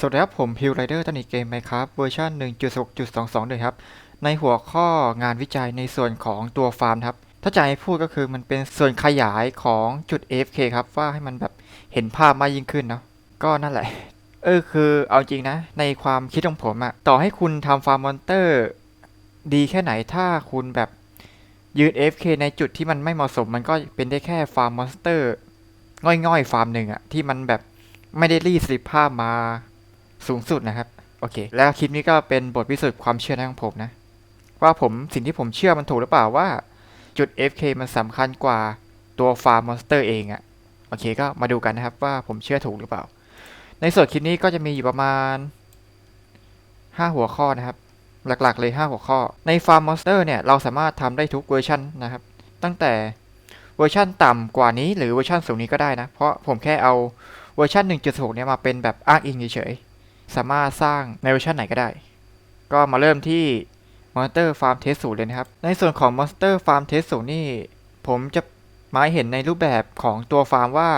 สวัสดีครับ ผมพิวไรเดอร์ตันอีกเกมไหมครับเวอร์ชัน1.6.22เลยครับ ในหัวข้องานวิจัยในส่วนของตัวฟาร์มครับ ถ้าจะให้พูดก็คือมันเป็นส่วนขยายของจุด AFK ครับ ว่าให้มันแบบเห็นภาพมากยิ่งขึ้นเนาะก็นั่นแหละ เออคือเอาจริงนะ ในความคิดของผมอะต่อให้คุณทำฟาร์มมอนเตอร์ดีแค่ไหนถ้าคุณแบบยืน AFK ในจุดที่มันไม่เหมาะสม มันก็เป็นได้แค่ฟาร์มมอนสเตอร์ง่อยๆฟาร์มหนึ่งอะที่มันแบบไม่ได้รีดสลิปภาพมา สูงสุดนะครับ โอเค แล้วคลิปนี้ก็เป็นบทพิสูจน์ความเชื่อของผมนะ ว่าผมสิ่งที่ผมเชื่อมันถูกหรือเปล่าว่า จุด FK มันสำคัญกว่าตัวฟาร์มมอนสเตอร์เองอะโอเคก็มาดูกันนะครับว่าผมเชื่อถูกหรือเปล่า ในส่วนคลิปนี้ก็จะมีอยู่ประมาณ 5 หัวข้อนะครับ หลักๆเลย 5 หัวข้อ ในฟาร์มมอนสเตอร์เนี่ยเราสามารถทำได้ทุกเวอร์ชันนะครับ ตั้งแต่เวอร์ชันต่ำกว่านี้หรือเวอร์ชันสูงนี้ก็ได้นะ เพราะผมแค่เอาเวอร์ชัน1.6 เนี่ยมาเป็นแบบอ้างอิงเฉยๆ สามารถสร้างในเวอร์ชันไหนก็ได้ ก็มาเริ่มที่ Monster Farm Test 0เลยนะครับ ในส่วนของ Monster Farm Test 0นี่ ผมจะหมายเห็นในรูปแบบของตัวฟาร์มว่า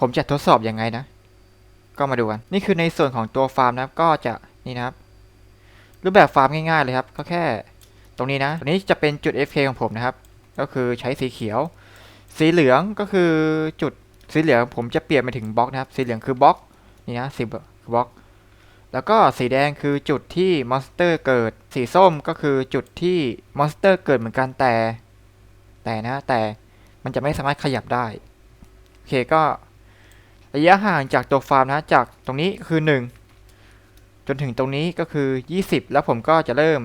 ผมจะทดสอบอยังไงนะ ก็มาดูกัน นี่คือในส่วนของตัวฟาร์มนะครับ ก็จะนี่นะครับ รูปแบบฟาร์มง่ายๆเลยครับ ก็แค่ตรงนี้นะตรงนี้จะเป็นจุด FK ของผมนะครับ ก็คือใช้สีเขียว สีเหลืองก็คือจุดสีเหลืองผมจะเปลี่ยนไปถึงบล็อกนะครับ สีเหลืองคือบล็อกนี่นะสีบล็อก แล้วก็สีแดงคือจุดที่มอนสเตอร์เกิด สีส้มก็คือจุดที่มอนสเตอร์เกิดเหมือนกันแต่ แต่นะแต่มันจะไม่สามารถขยับได้ โอเคก็ระยะห่างจากตัวฟาร์มนะจากตรงนี้คือ 1 จนถึงตรงนี้ก็คือ 20 แล้วผมก็จะเริ่ม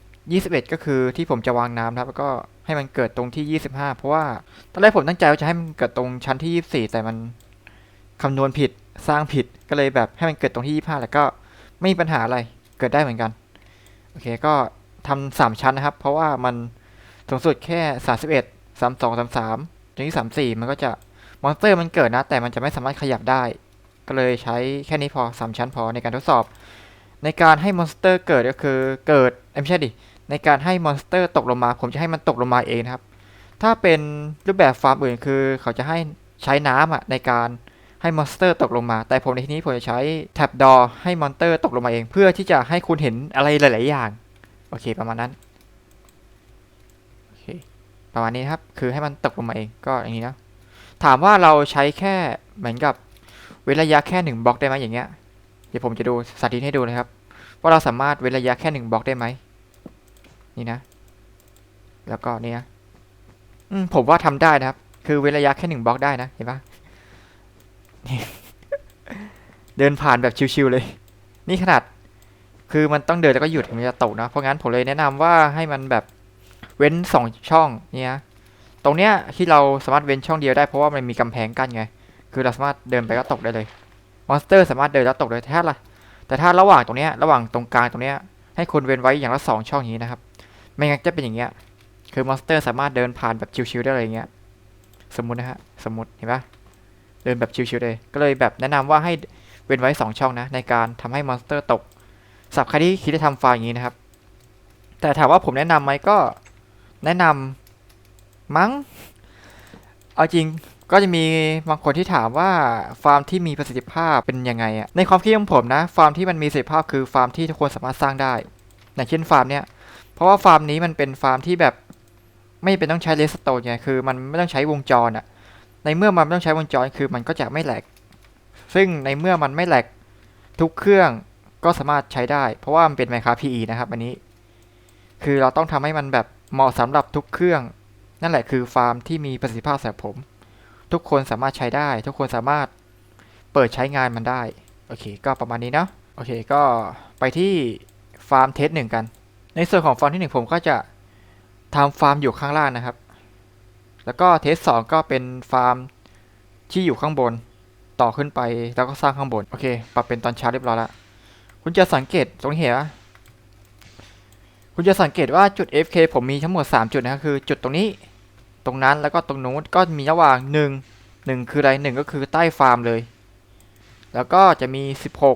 21 ก็คือที่ผมจะวางน้ำครับแล้วก็ให้มันเกิดตรงที่ 25 เพราะว่าตอนแรกผมตั้งใจว่าจะให้มันเกิดตรงชั้นที่ 24 แต่มันคำนวณผิด สร้างผิดก็เลยแบบให้มันเกิดตรงที่ 25 แล้วก็ไม่มีปัญหาอะไรเกิดได้เหมือนกัน โอเคก็ทำสามชั้นนะครับ เพราะว่ามันสูงสุดแค่ 31 32 33จนที่ 34 มันก็จะมอนสเตอร์มันเกิดนะ แต่มันจะไม่สามารถขยับได้ ก็เลยใช้แค่นี้พอ 3 ชั้นพอในการทดสอบ ในการให้มอนสเตอร์เกิดก็คือเกิดเอ้ยไม่ใช่ดิในการให้มอนสเตอร์ตกลงมา ผมจะให้มันตกลงมาเองนะครับ ถ้าเป็นรูปแบบฟาร์มอื่นคือ เขาจะให้ใช้น้ำอะในการ ให้มอนสเตอร์ตกลงมา แต่ผมในที่นี้ผมจะใช้แท็บดอให้มอนสเตอร์ตกลงมาเอง เพื่อที่จะให้คุณเห็นอะไรหลาย ๆ อย่าง โอเคประมาณนั้นโอเคประมาณนี้ครับ คือให้มันตกลงมาเองก็อย่างนี้นะ ถามว่าเราใช้แค่เหมือนกับเว้นระยะแค่หนึ่งบล็อกได้ไหมอย่างเงี้ย เดี๋ยวผมจะดูสาธิตให้ดูนะครับ ว่าเราสามารถเว้นระยะแค่หนึ่งบล็อกได้ไหมนี่นะ แล้วก็เนี่ยผมว่าทำได้นะครับ คือเว้นระยะแค่หนึ่งบล็อกได้นะเห็นปะ เดินผ่านแบบชิวๆเลย นี่ขนาด คือมันต้องเดินแล้วก็หยุดถึงมันจะตกนะ เพราะงั้นผมเลยแนะนำว่าให้มันแบบเว้นสองช่องเนี่ยตรงเนี้ยที่เราสามารถเว้นช่องเดียวได้เพราะว่ามันมีกำแพงกั้นไง คือเราสามารถเดินไปก็ตกได้เลย มอนสเตอร์สามารถเดินแล้วตกได้ถ้าละแต่ถ้าระหว่างตรงเนี้ยระหว่างตรงกลางตรงเนี้ยให้คุณเว้นไว้อย่างละสองช่องนี้นะครับ ไม่งั้นจะเป็นอย่างเงี้ย คือมอนสเตอร์สามารถเดินผ่านแบบชิวๆได้เลยอย่างเงี้ย สมมุตินะฮะ สมมุติเห็นปะ เดินแบบชิวๆเลย ก็เลยแบบแนะนำว่าให้เว้นไว้สองช่องนะ ในการทำให้มอนสเตอร์ตกสับใครที่คิดจะทำฟาร์มอย่างนี้นะครับ แต่ถามว่าผมแนะนำไหมก็แนะนำมั้ง เอาจริงก็จะมีบางคนที่ถามว่าฟาร์มที่มีประสิทธิภาพเป็นยังไงอะในความคิดของผมนะ ฟาร์มที่มันมีประสิทธิภาพคือฟาร์มที่ทุกคนสามารถสร้างได้อย่างเช่นฟาร์มเนี้ยเพราะว่าฟาร์มนี้มันเป็นฟาร์มที่แบบไม่เป็นต้องใช้เลสโตนไงคือมันไม่ต้องใช้วงจรอะ ในเมื่อมันต้องใช้วงจรคือมันก็จะไม่แหลก ซึ่งในเมื่อมันไม่แหลกทุกเครื่องก็สามารถใช้ได้ เพราะว่ามันเป็น Minecraft PE นะครับอันนี้ คือเราต้องทำให้มันแบบเหมาะสำหรับทุกเครื่อง นั่นแหละคือฟาร์มที่มีประสิทธิภาพสำหรับผม ทุกคนสามารถใช้ได้ ทุกคนสามารถเปิดใช้งานมันได้ โอเค ก็ประมาณนี้เนาะโอเค ก็ไปที่ฟาร์มเทสหนึ่งกัน ในส่วนของฟาร์มที่หนึ่งผมก็จะทำฟาร์มอยู่ข้างล่างนะครับ แล้วก็เทสสองก็เป็นฟาร์มที่อยู่ข้างบนต่อขึ้นไปแล้วก็สร้างข้างบน โอเค ปรับเป็นตอนเช้าเรียบร้อยล้วคุณจะสังเกตตรงนี้เห็นคุณจะสังเกตว่าจุด FK ผมมีทั้งหมด 3 จุดนะครับคือจุดตรงนี้ ตรงนั้นแล้วก็ตรงนู้นก็มีระหว่างหนึ่งหนึ่งคืออะไรหนึ่งก็คือใต้ฟาร์มเลย แล้วก็จะมี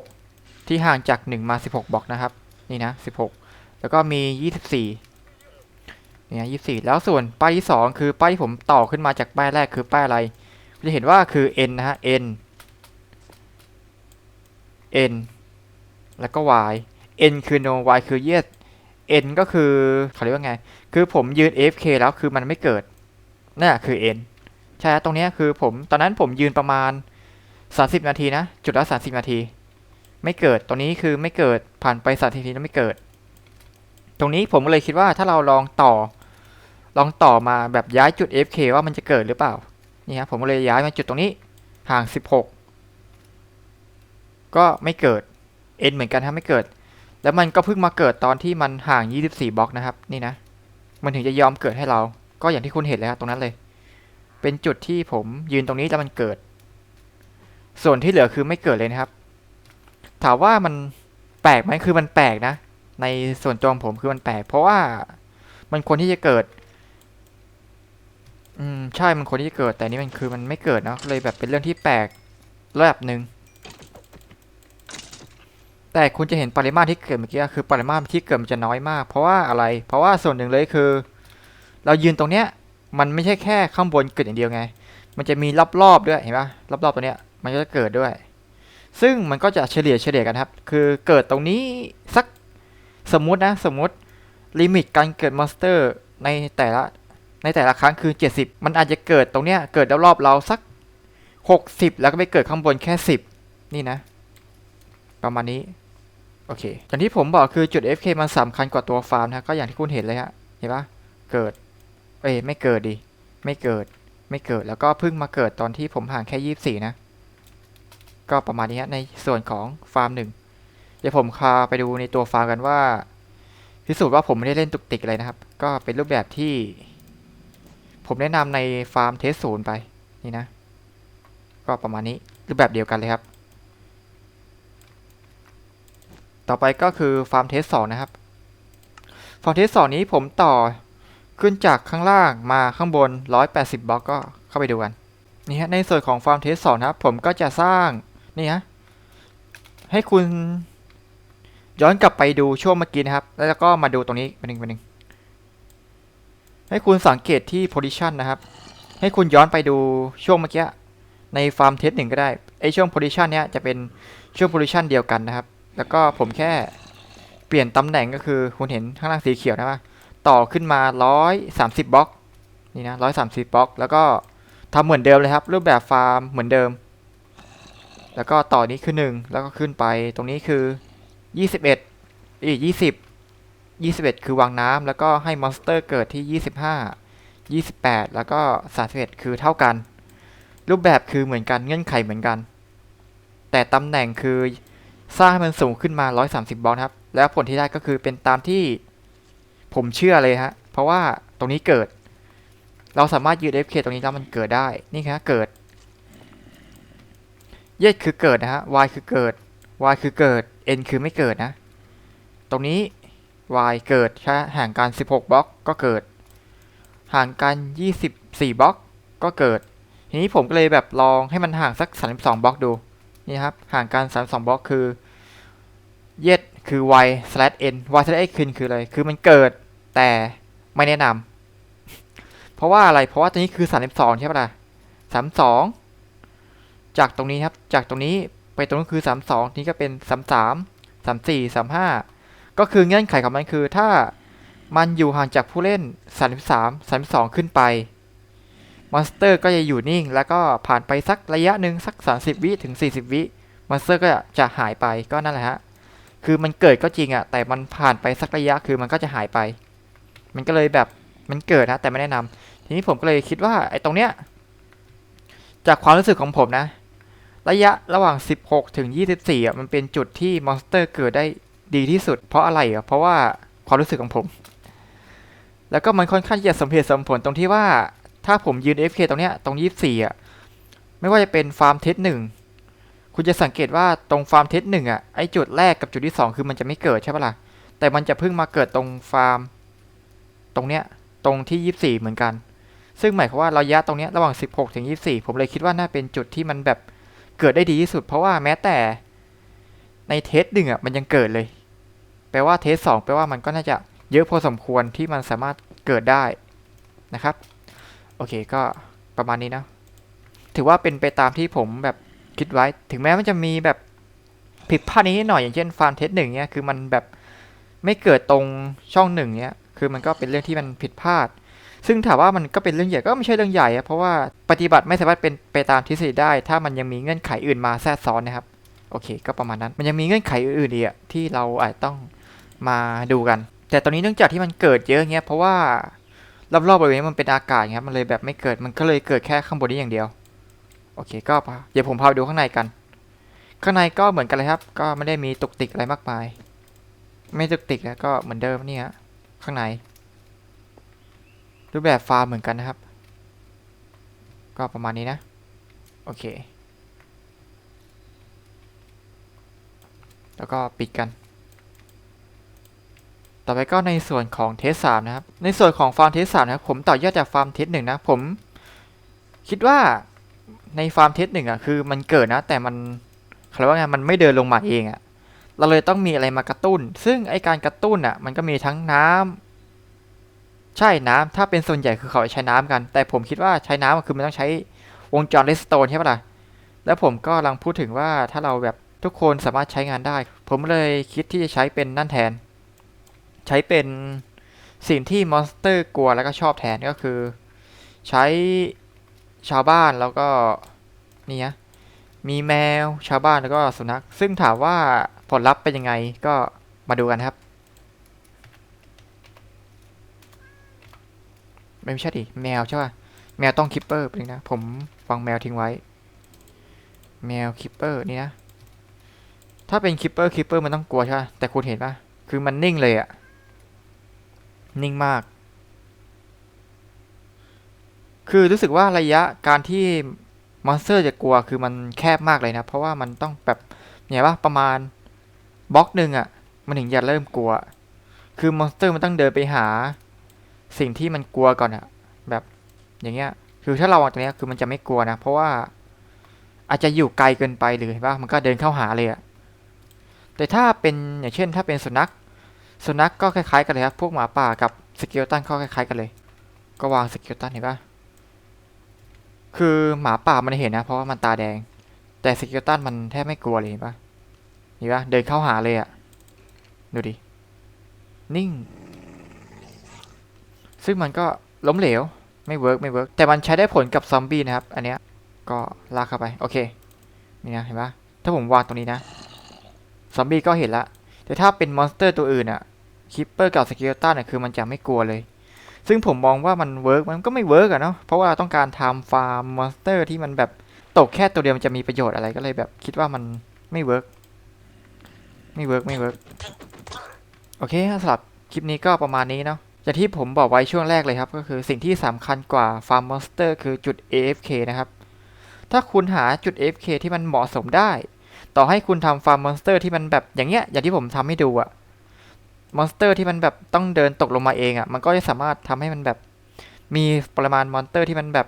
16 ที่ห่างจาก 1 มา 16บล็อกนะครับ นี่นะ 16 แล้วก็มี 24 เนี่ย24แล้วส่วนป้ายที่2คือป้ายที่ผมต่อขึ้นมาจากป้ายแรกคือป้ายอะไรจะเห็นว่าคือ N นะฮะ N N แล้วก็ y n คือ no y คือ yes n ก็คือเขาเรียกว่าไง คือผมยืน fk แล้วคือมันไม่เกิดนั่นคือ n ใช่ตรงเนี้ยคือผมตอนนั้นผมยืนประมาณ 30 นาทีนะ จุดละ 30 นาที ไม่เกิดตรงนี้คือไม่เกิดผ่านไป30นาทีแล้วไม่เกิด ตรงนี้ผมเลยคิดว่าถ้าเราลองต่อ ลองต่อมาแบบย้ายจุด FK ว่ามันจะเกิดหรือเปล่า นี่ครับผมก็เลยย้ายมาจุดตรงนี้ ห่าง 16 ก็ไม่เกิด N เหมือนกันถ้าไม่เกิด แล้วมันก็เพิ่งมาเกิดตอนที่มันห่าง 24 บล็อกนะครับ นี่นะ มันถึงจะยอมเกิดให้เรา ก็อย่างที่คุณเห็นเลยครับตรงนั้นเลย เป็นจุดที่ผมยืนตรงนี้แล้วมันเกิด ส่วนที่เหลือคือไม่เกิดเลยนะครับ ถามว่ามันแปลกไหมคือมันแปลกนะ ในส่วนตัวของผมคือมันแปลก เพราะว่ามันควรที่จะเกิด อืมใช่มันควรที่เกิดแต่นี่มันคือมันไม่เกิดเนาะเลยแบบเป็นเรื่องที่แปลกระดับหนึ่งแต่คุณจะเห็นปริมาตรที่เกิดเมื่อกี้คือปริมาตรที่เกิดมันจะน้อยมาก เพราะว่าอะไร เพราะว่าส่วนหนึ่งเลยคือ เรายืนตรงเนี้ย มันไม่ใช่แค่ข้างบนเกิดอย่างเดียวไง มันจะมีรอบๆด้วยเห็นปะรอบๆตัวเนี้ยมันก็จะเกิดด้วย ซึ่งมันก็จะเฉลี่ยเฉลี่ยกันครับ คือเกิดตรงนี้สักสมมุตินะสมมุติลิมิตการเกิดมอนสเตอร์ในแต่ละ ในแต่ละครั้งคือ 70 มันอาจจะเกิดตรงเนี้ยเกิดรอบๆเราสัก 60 แล้วก็ไปเกิดข้างบนแค่ 10 นี่นะ ประมาณนี้ โอเค อย่างที่ผมบอกคือจุด FK มันสำคัญกว่าตัวฟาร์มนะก็อย่างที่คุณเห็นเลยฮะเห็นปะเกิด เอ้ยไม่เกิดดิ ไม่เกิด ไม่เกิด แล้วก็เพิ่งมาเกิดตอนที่ผมห่างแค่ 24 นะ ก็ประมาณนี้ฮะในส่วนของฟาร์มหนึ่งเดี๋ยวผมพาไปดูในตัวฟาร์มกันว่าพิสูจน์ว่าผมไม่ได้เล่นตุกติกอะไรนะครับ ก็เป็นรูปแบบที่ ผมแนะนำในฟาร์มเทสศูนย์ไปนี่นะ ก็ประมาณนี้รูปแบบเดียวกันเลยครับ ต่อไปก็คือฟาร์มเทสสองนะครับฟาร์มเทสสองนี้ผมต่อขึ้นจากข้างล่างมาข้างบน 180 บล็อกก็เข้าไปดูกันนี่ฮะในส่วนของฟาร์มเทสสองนะครับ ผมก็จะสร้างนี่ฮะให้คุณย้อนกลับไปดูช่วงเมื่อกี้นะครับ แล้วก็มาดูตรงนี้เป็นหนึ่งเป็นหนึ่ง ให้คุณสังเกตที่ position นะครับ ให้คุณย้อนไปดูช่วงเมื่อกี้ในฟาร์มเทสหนึ่งก็ได้ไอช่วง position เนี้ยจะเป็นช่วง position เดียวกันนะครับ แล้วก็ผมแค่เปลี่ยนตำแหน่งก็คือคุณเห็นข้างล่างสีเขียวนะว่าต่อขึ้นมา 130บล็อกนี่นะ130บล็อกแล้วก็ทำเหมือนเดิมเลยครับ รูปแบบฟาร์มเหมือนเดิม แล้วก็ต่อนี้คือ 1 แล้วก็ขึ้นไปตรงนี้คือ 21อีก20 21 คือวางน้ำแล้วก็ให้มอนสเตอร์เกิดที่ 25 28 แล้วก็31คือเท่ากัน รูปแบบคือเหมือนกันเงื่อนไขเหมือนกัน แต่ตำแหน่งคือสร้างให้มันสูงขึ้นมา 130 บล็อกครับ แล้วผลที่ได้ก็คือเป็นตามที่ผมเชื่อเลยฮะ เพราะว่าตรงนี้เกิด เราสามารถยืด FK ตรงนี้แล้วมันเกิดได้ นี่ครับเกิด เยดคือเกิดนะฮะ Y คือเกิด Y คือเกิด N คือไม่เกิดนะ ตรงนี้ Y เกิดใช่ห่างกัน 16 บล็อกก็เกิด ห่างกัน 24 บล็อกก็เกิด ทีนี้ผมก็เลยแบบลองให้มันห่างสัก 32 บล็อกดู นี่ครับ ห่างกัน 32 บล็อกคือ เยดคือ y slash n y slash x คืนคืออะไร คือมันเกิดแต่ไม่แนะนำ เพราะว่าอะไร เพราะว่าตัวนี้คือ 32 ใช่ปะล่ะ 32 จากตรงนี้ครับ จากตรงนี้ไปตรงนี้คือ 32 นี่ก็เป็น 33 34 35 ก็คือเงื่อนไขของมันคือถ้ามันอยู่ห่างจากผู้เล่น 33 32 ขึ้นไป มอนสเตอร์ก็จะอยู่นิ่ง แล้วก็ผ่านไปสักระยะหนึ่งสัก 30 วิถึง 40 วิมอนสเตอร์ก็จะหายไปก็นั่นแหละฮะ คือมันเกิดก็จริงอะแต่มันผ่านไปสักระยะคือมันก็จะหายไป มันก็เลยแบบมันเกิดนะแต่ไม่แนะนำทีนี้ผมก็เลยคิดว่าไอ้ตรงเนี้ยจากความรู้สึกของผมนะ ระยะระหว่าง 16 ถึง 24อะมันเป็นจุดที่มอนสเตอร์เกิดได้ ดีที่สุด เพราะอะไรอะเพราะว่าความรู้สึกของผม แล้วก็มันค่อนข้างจะสมเหตุสมผลตรงที่ว่าถ้าผมยืน FK ตรงเนี้ยตรง 24อะไม่ว่าจะเป็นฟาร์มเทสหนึ่งคุณจะสังเกตว่าตรงฟาร์มเทสหนึ่งอะไอจุดแรกกับจุดที่สองคือมันจะไม่เกิดใช่ปะล่ะแต่มันจะเพิ่งมาเกิดตรงฟาร์ม ตรงเนี้ยตรงที่ยี่สี่เหมือนกัน ซึ่งหมายความว่าระยะตรงเนี้ยระหว่างสิบหกถึงยี่สี่ผมเลยคิดว่าน่าเป็นจุดที่มันแบบเกิดได้ดีที่สุด เพราะว่าแม้แต่ในเทสหนึ่งอะมันยังเกิดเลย แปลว่าเทสสองแปลว่ามันก็น่าจะเยอะพอสมควรที่มันสามารถเกิดได้นะครับ โอเคก็ประมาณนี้นะ ถือว่าเป็นไปตามที่ผมแบบคิดไว้ ถึงแม้มันจะมีแบบผิดพลาดนิดหน่อยอย่างเช่นฟาร์มเทสหนึ่งเนี้ยคือมันแบบไม่เกิดตรงช่องหนึ่งเนี้ยคือมันก็เป็นเรื่องที่มันผิดพลาด ซึ่งถามว่ามันก็เป็นเรื่องใหญ่ก็ไม่ใช่เรื่องใหญ่ เพราะว่าปฏิบัติไม่สามารถเป็นไปตามทฤษฎีได้ ถ้ามันยังมีเงื่อนไขอื่นมาแทรกซ้อนนะครับ โอเค ก็ประมาณนั้น มันยังมีเงื่อนไขอื่นอีกที่เราอาจต้อง มาดูกัน แต่ตอนนี้เนื่องจากที่มันเกิดเยอะเงี้ยเพราะว่ารอบๆบริเวณนี้มันเป็นอากาศเงี้ยมันเลยแบบไม่เกิดมันก็เลยเกิดแค่ข้างบนนี้อย่างเดียว โอเคก็พาเดี๋ยวผมพาไปดูข้างในกัน ข้างในก็เหมือนกันเลยครับ ก็ไม่ได้มีตุกติกอะไรมากมาย ไม่ตุกติกนะก็เหมือนเดิมนี่ฮะข้างใน รูปแบบฟาร์มเหมือนกันนะครับ ก็ประมาณนี้นะ โอเค แล้วก็ปิดกัน ต่อไปก็ในส่วนของเทสสามนะครับ ในส่วนของฟาร์มเทสสามนะครับ ผมต่อยอดจากฟาร์มเทสหนึ่งนะ ผม คิดว่าในฟาร์มเทสหนึ่งอะคือมันเกิดนะ แต่มันเขาเรียกว่าไงมันไม่เดินลงมาเองอะเราเลยต้องมีอะไรมากระตุ้น ซึ่งไอการกระตุ้นอะ มันก็มีทั้งน้ำใช่น้ำถ้าเป็นส่วนใหญ่คือเขาใช้น้ำกัน แต่ผมคิดว่าใช้น้ำอะคือมันต้องใช้วงจรเลสโตนใช่ปะล่ะแล้วผมก็กำลังพูดถึงว่าถ้าเราแบบทุกคนสามารถใช้งานได้ ผมเลยคิดที่จะใช้เป็นนั่นแทน ใช้เป็นสิ่งที่มอนสเตอร์กลัวแล้วก็ชอบแทนก็คือ ใช้ชาวบ้านแล้วก็นี่ฮะมีแมวชาวบ้านแล้วก็สุนัข ซึ่งถามว่าผลลัพธ์เป็นยังไงก็มาดูกันครับ ไม่ใช่ดิแมวใช่ป่ะแมวต้องคิปเปอร์เป็นนะ ผมฟังแมวทิ้งไว้ แมวคิปเปอร์นี่นะ ถ้าเป็นคิปเปอร์คิปเปอร์มันต้องกลัวใช่ป่ะแต่คุณเห็นป่ะ คือมันนิ่งเลยอะ นิ่งมาก คือรู้สึกว่าระยะการที่มอนสเตอร์จะกลัวคือมันแคบมากเลยนะ เพราะว่ามันต้องแบบเนี่ยว่าประมาณบล็อกหนึ่งอะมันถึงจะเริ่มกลัว คือมอนสเตอร์มันต้องเดินไปหา สิ่งที่มันกลัวก่อนอะแบบอย่างเงี้ย คือถ้าเราวางตรงนี้คือมันจะไม่กลัวนะ เพราะว่าอาจจะอยู่ไกลเกินไปหรือเห็นปะมันก็เดินเข้าหาเลยอะแต่ถ้าเป็นอย่างเช่น ถ้าเป็นสุนัข สุนัขก็คล้ายๆกันเลยครับ พวกหมาป่ากับสเกลตันก็คล้ายๆกันเลย ก็วางสเกลตันเห็นปะคือหมาป่ามันเห็นนะ เพราะว่ามันตาแดง แต่สเกลตันมันแทบไม่กลัวเลยเห็นปะเห็นปะเดินเข้าหาเลยอะดูดิ นิ่ง ซึ่งมันก็ล้มเหลว ไม่เวิร์กไม่เวิร์กแต่มันใช้ได้ผลกับซอมบี้นะครับ อันเนี้ย ก็ลากเข้าไป โอเค นี่นะ เห็นปะถ้าผมวางตรงนี้นะ ซอมบี้ก็เห็นละ แต่ถ้าเป็นมอนสเตอร์ตัวอื่นอะคิปเปอร์กับสเกลตันอะคือมันจะไม่กลัวเลย ซึ่งผมมองว่ามันเวิร์กมันก็ไม่เวิร์กอะเนาะเพราะว่าต้องการทำฟาร์มมอนสเตอร์ที่มันแบบตกแค่ตัวเดียวมันจะมีประโยชน์อะไรก็เลยแบบคิดว่ามันไม่เวิร์กไม่เวิร์กไม่เวิร์กโอเคสำหรับคลิปนี้ก็ประมาณนี้เนาะอย่างที่ผมบอกไว้ช่วงแรกเลยครับ ก็คือสิ่งที่สำคัญกว่าฟาร์มมอนสเตอร์คือจุด AFK นะครับ ถ้าคุณหาจุด AFK ที่มันเหมาะสมได้ ต่อให้คุณทำฟาร์มมอนสเตอร์ที่มันแบบอย่างเงี้ยอย่างที่ผมทำให้ดูอะมอนสเตอร์ที่มันแบบต้องเดินตกลงมาเองอะมันก็จะสามารถทำให้มันแบบ มีปริมาณมอนสเตอร์ที่มันแบบ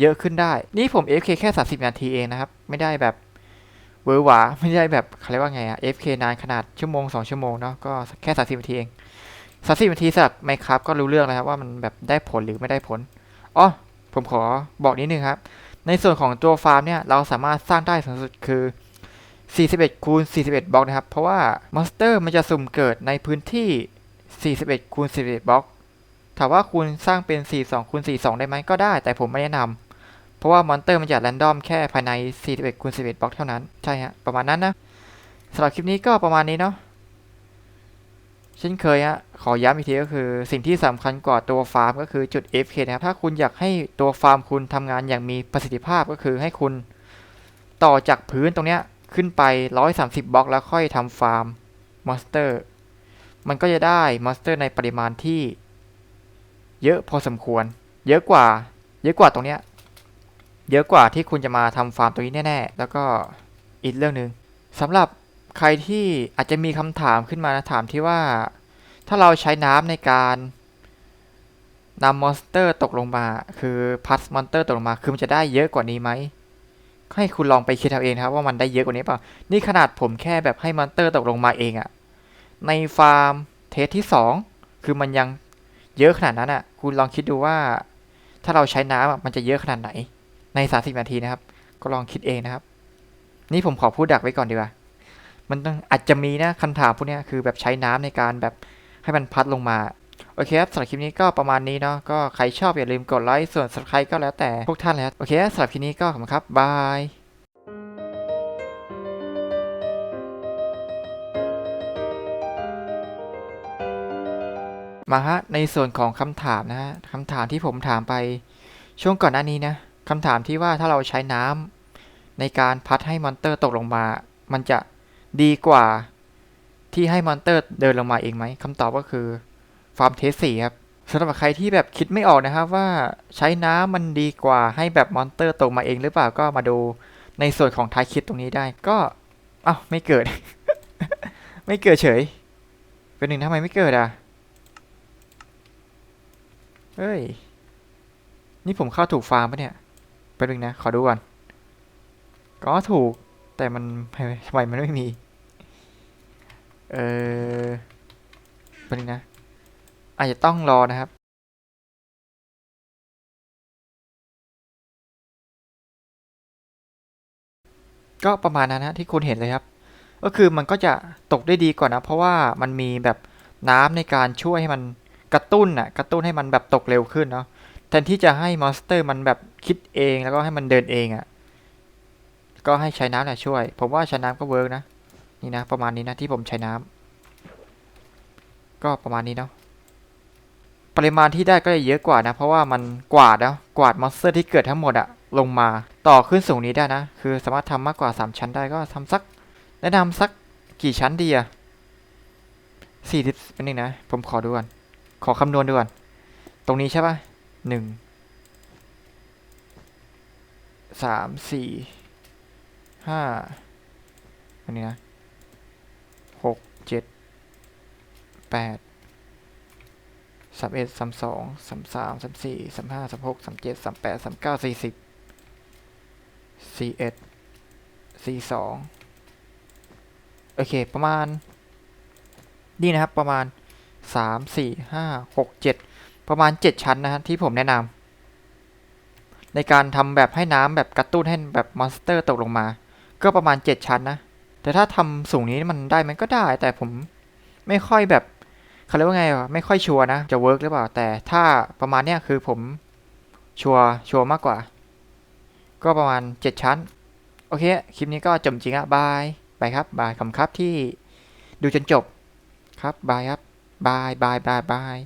เยอะขึ้นได้ นี่ผม fk แค่ 30 นาทีเองนะครับ ไม่ได้แบบเวอร์หวาไม่ได้แบบเขาเรียกว่าไงอะ fk นานขนาดชั่วโมง 2 ชั่วโมงเนาะก็แค่ 30 นาทีเองสามสิบนาทีสำหรับไมครับก็รู้เรื่องแล้วครับว่ามันแบบได้ผลหรือไม่ได้ผลอ๋อผมขอบอกนิดนึงครับ ในส่วนของตัวฟาร์มเนี่ยเราสามารถสร้างได้สูงสุดคือ 41คูณ41บล็อกนะครับ เพราะว่ามอนสเตอร์มันจะสุ่มเกิดในพื้นที่ 41คูณ41บล็อก ถามว่าคุณสร้างเป็น 42คูณ42 ได้ไหมก็ได้ แต่ผมไม่แนะนำ เพราะว่ามอนสเตอร์มันจะแรนดอมแค่ภายใน 41คูณ41บล็อกเท่านั้น ใช่ฮะ ประมาณนั้นนะสำหรับคลิปนี้ก็ประมาณนี้เนาะเช่นเคยฮะ ขอย้ำอีกทีก็คือ สิ่งที่สำคัญกว่าตัวฟาร์มก็คือจุด FK นะครับ ถ้าคุณอยากให้ตัวฟาร์มคุณทำงานอย่างมีประสิทธิภาพก็คือให้คุณต่อจากพื้นตรงเนี้ย ขึ้นไป 130 บล็อกแล้วค่อยทำฟาร์มมอนสเตอร์ มันก็จะได้มอนสเตอร์ในปริมาณที่ เยอะพอสมควร เยอะกว่า เยอะกว่าตรงเนี้ย เยอะกว่าที่คุณจะมาทำฟาร์มตรงนี้แน่ๆ แล้วก็อีกเรื่องหนึ่งสำหรับใครที่อาจจะมีคำถามขึ้นมานะถามที่ว่า ถ้าเราใช้น้ำในการนำมอนสเตอร์ตกลงมา คือพัสมอนสเตอร์ตกลงมา คือมันจะได้เยอะกว่านี้ไหม ให้คุณลองไปคิดเอาเองครับว่ามันได้เยอะกว่านี้เปล่า นี่ขนาดผมแค่แบบให้มอนเตอร์ตกลงมาเองอะในฟาร์มเทสที่สองคือมันยังเยอะขนาดนั้นอะคุณลองคิดดูว่า ถ้าเราใช้น้ำมันจะเยอะขนาดไหน ใน 30 นาทีนะครับ ก็ลองคิดเองนะครับ นี่ผมขอพูดดักไว้ก่อนดีกว่า มันต้องอาจจะมีนะคำถามพวกนี้คือแบบใช้น้ำในการแบบให้มันพัดลงมา โอเคครับสำหรับคลิปนี้ก็ประมาณนี้เนาะก็ใครชอบอย่าลืมกดไลค์ส่วน subscribe ก็แล้วแต่พวกท่านเลยครับโอเคสำหรับคลิปนี้ก็ขอบคุณครับบายมาฮะในส่วนของคำถามนะฮะคำถามที่ผมถามไป ช่วงก่อนหน้านี้นะคำถามที่ว่าถ้าเราใช้น้ำในการพัดให้มอนเตอร์ตกลงมา มันจะดีกว่าที่ให้มอนเตอร์เดินลงมาเองไหมคำตอบก็คือ ฟาร์มเทสสี่ครับสำหรับใครที่แบบคิดไม่ออกนะครับว่าใช้น้ำมันดีกว่าให้แบบมอนเตอร์ตกมาเองหรือเปล่าก็มาดูในส่วนของท้ายคลิปตรงนี้ได้ก็อ้าวไม่เกิด ไม่เกิดเฉย เป็นหนึ่งทำไมไม่เกิดอะเฮ้ย นี่ผมเข้าถูกฟาร์มปะเนี่ยเป็นหนึ่งนะ ขอดูก่อน ก็ถูก แต่มันทำไมมันไม่มี เออเป็นหนึ่งนะ อาจจะต้องรอนะครับก็ประมาณนั้นนะที่คุณเห็นเลยครับ ก็คือมันก็จะตกได้ดีกว่านะ เพราะว่ามันมีแบบน้ำในการช่วยให้มันกระตุ้นน่ะกระตุ้นให้มันแบบตกเร็วขึ้นเนาะแทนที่จะให้มอนสเตอร์มันแบบคิดเองแล้วก็ให้มันเดินเองอะ่ะก็ให้ใช้น้ำแหละช่วย ผมว่าใช้น้ำก็เวิร์กนะนี่นะประมาณนี้นะที่ผมใช้น้ำก็ประมาณนี้เนาะ ปริมาณที่ได้ก็จะเยอะกว่านะ เพราะว่ามันกวาดนะกวาดมอนสเตอร์ที่เกิดทั้งหมดอะลงมาต่อขึ้นสูงนี้ได้นะ คือสามารถทำมากกว่า 3 ชั้นได้ก็ทำสัก แนะนำสักกี่ชั้นดีอะสี่สิบเป็นหนึ่งนะ ผมขอดูก่อนขอคำนวณดูก่อนตรงนี้ใช่ปะหนึ่งสามสี่ห้าอันนี้นะหกเจ็ดแปด สามเอ็ดสามสองสามสามสามสี่สามห้าสามหกสามเจ็ดสามแปดสามเก้าสี่สิบสี่เอ็ดสี่สองโอเค ประมาณ นี่นะครับ ประมาณสามสี่ห้าหกเจ็ดประมาณเจ็ดชั้นนะฮะที่ผมแนะนำในการทำแบบให้น้ำแบบกระตุ้นให้แบบมอนสเตอร์ตกลงมา ก็ประมาณเจ็ดชั้นนะ แต่ถ้าทำสูงนี้มันได้มันก็ได้ แต่ผมไม่ค่อยแบบ เขาเรียกว่าไงวะไม่ค่อยชัวร์นะ จะเวิร์กหรือเปล่า แต่ถ้าประมาณเนี้ยคือผมชัวร์ชัวร์มากกว่า ก็ประมาณ 7 ชั้น โอเค คลิปนี้ก็จบจริงอะบาย ไปครับ บายขอบคุณครับที่ดูจนจบครับ บายครับ บาย บาย บาย บาย